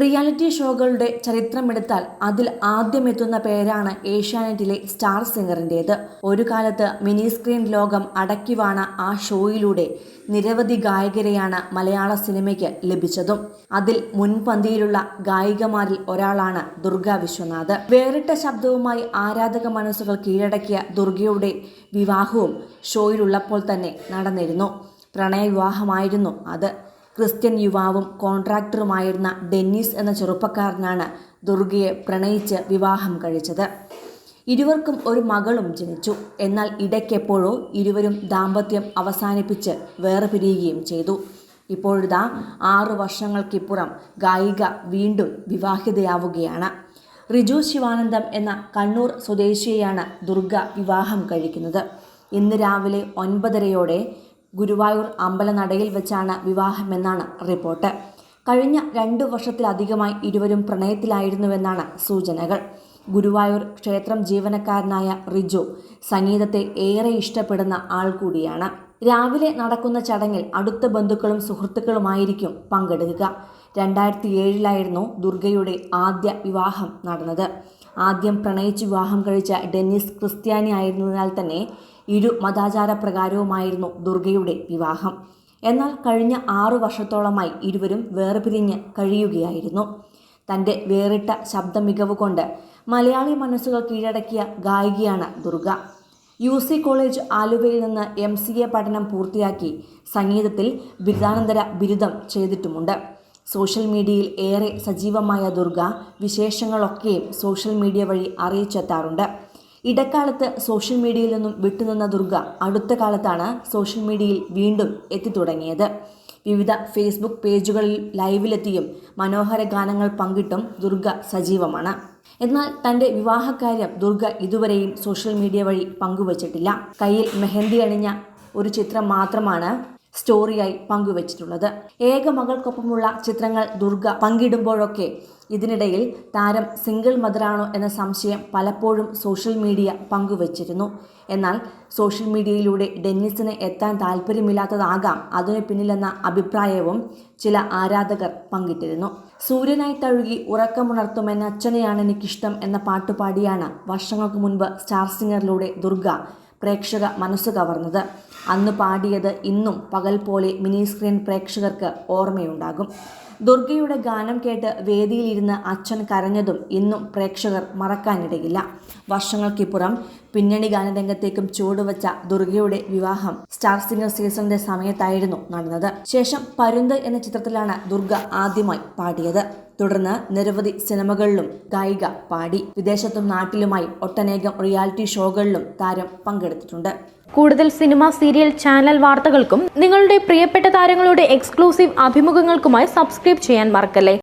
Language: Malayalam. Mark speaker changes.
Speaker 1: റിയാലിറ്റി ഷോകളുടെ ചരിത്രമെടുത്താൽ അതിൽ ആദ്യമെത്തുന്ന പേരാണ് ഏഷ്യാനെറ്റിലെ സ്റ്റാർ സിംഗറിന്റേത്. ഒരു കാലത്ത് മിനി സ്ക്രീൻ ലോകം അടക്കിവാണ ആ ഷോയിലൂടെ നിരവധി ഗായകരെയാണ് മലയാള സിനിമയ്ക്ക് ലഭിച്ചതും. അതിൽ മുൻപന്തിയിലുള്ള ഗായികമാരിൽ ഒരാളാണ് ദുർഗ വിശ്വനാഥ്. വേറിട്ട ശബ്ദവുമായി ആരാധക മനസ്സുകൾ കീഴടക്കിയ ദുർഗയുടെ വിവാഹവും ഷോയിലുള്ളപ്പോൾ തന്നെ നടന്നിരുന്നു. പ്രണയവിവാഹമായിരുന്നു അത്. ക്രിസ്ത്യൻ യുവാവും കോൺട്രാക്ടറുമായിരുന്ന ഡെന്നിസ് എന്ന ചെറുപ്പക്കാരനാണ് ദുർഗയെ പ്രണയിച്ച് വിവാഹം കഴിച്ചത്. ഇരുവർക്കും ഒരു മകളും ജനിച്ചു. എന്നാൽ ഇടയ്ക്കെപ്പോഴോ ഇരുവരും ദാമ്പത്യം അവസാനിപ്പിച്ച് വേറെ പിരിയുകയും ചെയ്തു. ഇപ്പോഴിതാ ആറു വർഷങ്ങൾക്കിപ്പുറം ഗായിക വീണ്ടും വിവാഹിതയാവുകയാണ്. റിജു ശിവാനന്ദം എന്ന കണ്ണൂർ സ്വദേശിയെയാണ് ദുർഗ വിവാഹം കഴിക്കുന്നത്. ഇന്ന് രാവിലെ ഒൻപതരയോടെ ഗുരുവായൂർ അമ്പലനടയിൽ വെച്ചാണ് വിവാഹമെന്നാണ് റിപ്പോർട്ട്. കഴിഞ്ഞ രണ്ടു വർഷത്തിലധികമായി ഇരുവരും പ്രണയത്തിലായിരുന്നുവെന്നാണ് സൂചനകൾ. ഗുരുവായൂർ ക്ഷേത്രം ജീവനക്കാരനായ റിജു സംഗീതത്തെ ഏറെ ഇഷ്ടപ്പെടുന്ന ആൾ കൂടിയാണ്. രാവിലെ നടക്കുന്ന ചടങ്ങിൽ അടുത്ത ബന്ധുക്കളും സുഹൃത്തുക്കളുമായിരിക്കും പങ്കെടുക്കുക. രണ്ടായിരത്തി ഏഴിലായിരുന്നു ദുർഗയുടെ ആദ്യ വിവാഹം നടന്നത്. ആദ്യം പ്രണയിച്ച് വിവാഹം കഴിച്ച ഡെന്നിസ് ക്രിസ്ത്യാനി ആയിരുന്നതിനാൽ തന്നെ ഇരു മതാചാര പ്രകാരവുമായിരുന്നു ദുർഗയുടെ വിവാഹം. എന്നാൽ കഴിഞ്ഞ ആറു വർഷത്തോളമായി ഇരുവരും വേർപിരിഞ്ഞ് കഴിയുകയായിരുന്നു. തന്റെ വേറിട്ട ശബ്ദ മികവ് കൊണ്ട് മലയാളി മനസ്സുകൾ കീഴടക്കിയ ഗായികയാണ് ദുർഗ. യു സി കോളേജ് ആലുവയിൽ നിന്ന് എം സി എ പഠനം പൂർത്തിയാക്കി സംഗീതത്തിൽ ബിരുദാനന്തര ബിരുദം ചെയ്തിട്ടുമുണ്ട്. സോഷ്യൽ മീഡിയയിൽ ഏറെ സജീവമായ ദുർഗ വിശേഷങ്ങളൊക്കെയും സോഷ്യൽ മീഡിയ വഴി അറിയിച്ചെത്താറുണ്ട്. ഇടക്കാലത്ത് സോഷ്യൽ മീഡിയയിൽ നിന്നും വിട്ടുനിന്ന ദുർഗ അടുത്ത കാലത്താണ് സോഷ്യൽ മീഡിയയിൽ വീണ്ടും എത്തിത്തുടങ്ങിയത്. വിവിധ ഫേസ്ബുക്ക് പേജുകളിൽ ലൈവിലെത്തിയും മനോഹര ഗാനങ്ങൾ പങ്കിട്ടും ദുർഗ സജീവമാണ്. എന്നാൽ തന്റെ വിവാഹകാര്യം ദുർഗ ഇതുവരെയും സോഷ്യൽ മീഡിയ വഴി പങ്കുവച്ചിട്ടില്ല. കയ്യിൽ മെഹന്തി അണിഞ്ഞ ഒരു ചിത്രം മാത്രമാണ് സ്റ്റോറിയായി പങ്കുവച്ചിട്ടുള്ളത്. ഏക മകൾക്കൊപ്പമുള്ള ചിത്രങ്ങൾ ദുർഗ പങ്കിടുമ്പോഴൊക്കെ ഇതിനിടയിൽ താരം സിംഗിൾ മദറാണോ എന്ന സംശയം പലപ്പോഴും സോഷ്യൽ മീഡിയ പങ്കുവച്ചിരുന്നു. എന്നാൽ സോഷ്യൽ മീഡിയയിലൂടെ ഡെന്നിസിന് എത്താൻ താല്പര്യമില്ലാത്തതാകാം അതിനു പിന്നിലെന്ന അഭിപ്രായവും ചില ആരാധകർ പങ്കിട്ടിരുന്നു. സൂര്യനായി തഴുകി ഉറക്കമുണർത്തുമെന്ന അച്ഛനെയാണ് എനിക്കിഷ്ടം എന്ന പാട്ടുപാടിയാണ് വർഷങ്ങൾക്ക് മുൻപ് സ്റ്റാർ സിംഗറിലൂടെ ദുർഗ പ്രേക്ഷക മനസ്സ് കവർന്നത്. അന്ന് പാടിയത് ഇന്നും പകൽ പോലെ മിനി സ്ക്രീൻ പ്രേക്ഷകർക്ക് ഓർമ്മയുണ്ടാകും. ദുർഗയുടെ ഗാനം കേട്ട് വേദിയിലിരുന്ന് അച്ഛൻ കരഞ്ഞതും ഇന്നും പ്രേക്ഷകർ മറക്കാനിടയില്ല. വർഷങ്ങൾക്കിപ്പുറം പിന്നണി ഗാനരംഗത്തേക്കും ചുവടുവച്ച ദുർഗയുടെ വിവാഹം സ്റ്റാർ സിംഗർ സീസണിന്റെ സമയത്തായിരുന്നു നടന്നത്. ശേഷം പരുന്ത് എന്ന ചിത്രത്തിലാണ് ദുർഗ ആദ്യമായി പാടിയത്. തുടർന്ന് നിരവധി സിനിമകളിലും ഗായിക പാടി വിദേശത്തും നാട്ടിലുമായി ഒട്ടനേകം റിയാലിറ്റി ഷോകളിലും താരം പങ്കെടുത്തിട്ടുണ്ട്.
Speaker 2: കൂടുതൽ സിനിമ സീരിയൽ ചാനൽ വാർത്തകൾക്കും നിങ്ങളുടെ പ്രിയപ്പെട്ട താരങ്ങളുടെ എക്സ്ക്ലൂസീവ് അഭിമുഖങ്ങൾക്കുമായി സബ്സ്ക്രൈബ് ചെയ്യാൻ മറക്കല്ലേ?